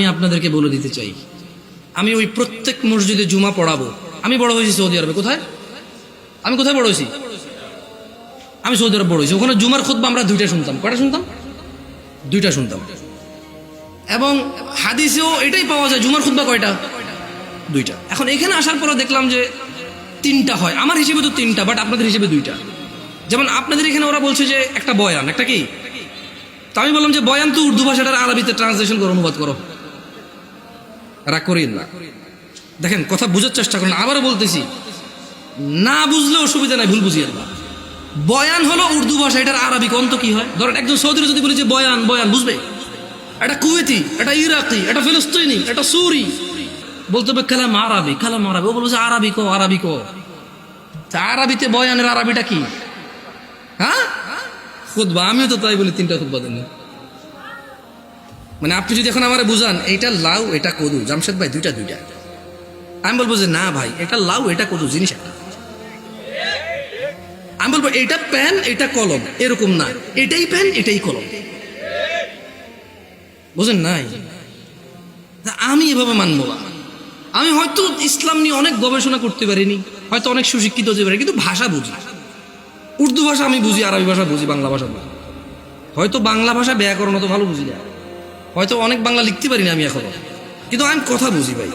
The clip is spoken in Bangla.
আমি আপনাদেরকে বলে দিতে চাই। আমি ওই প্রত্যেক মসজিদে জুমা পড়াবো। আমি বড় হয়েছি সৌদি আরবে। কোথায়? আমি কোথায় বড় হয়েছি? আমি সৌদি আরব বড় হয়েছি। ওখানে জুমার খুদ্া আমরা দুইটা শুনতাম। কটা শুনতাম? দুইটা শুনতাম। এবং হাদিসেও এটাই পাওয়া যায়, জুমার খুদ্া কয়টা? দুইটা। এখন এখানে আসার পরে দেখলাম যে তিনটা হয়। আমার হিসেবে তো তিনটা বাট আপনাদের হিসেবে দুইটা। যেমন আপনাদের এখানে ওরা বলছে যে একটা বয়ান, একটা কি? তা আমি বললাম যে বয়ান তো উর্দু ভাষাটার আরবিতে ট্রান্সলেশন করো অনুবাদ করো। রাগ করিন না দেখেন, কথা বোঝার চেষ্টা করেন, আবারও বলতেছি, না বুঝলে অসুবিধা নাই, ভুল বুঝিয়ে না বয়ান হলো উর্দু ভাষা, এটার আরবিক অন্ত কি হয়? ধরেন, একজন সৌদির যদি বলি যে, বয়ান বয়ান বুঝবে? এটা কুয়েতি, এটা ইরাকি, এটা ফিলিস্তিনি, এটা সুরি। বলতে হবে, কালাম আরবি কালাম আরবি ও বলব যে, আরবি কো আরবি কো তা আরবিতে বয়ানের আরবিটা কি? হ্যাঁ? খুদবা আমিও তো তাই বলি, তিনটা খুদবা দেন। মানে আপনি যদি এখন আমার বুঝান, এইটা লাউ, এটা কদু। জামশেদ ভাই দুইটা দুইটা। আমি বলব যে, না ভাই, এটা লাউ, এটা কদু জিনিস একটা। আমি বলব এটা প্যান, এটা কলম, এরকম না। এটাই প্যান, এটাই কলম। বুঝেন নাই? আমি এভাবে মানবো আমি হয়তো ইসলাম নিয়ে অনেক গবেষণা করতে পারিনি, হয়তো অনেক সুশিক্ষিত হতে পারি কিন্তু ভাষা বুঝি। উর্দু ভাষা আমি বুঝি, আরবি ভাষা বুঝি, বাংলা ভাষা বুঝি। হয়তো বাংলা ভাষা ব্যাকরণ অত ভালো বুঝি না। হয়তো অনেক বাংলা লিখতে পারি না আমি এখনও কিন্তু আমি কথা বুঝি ভাই।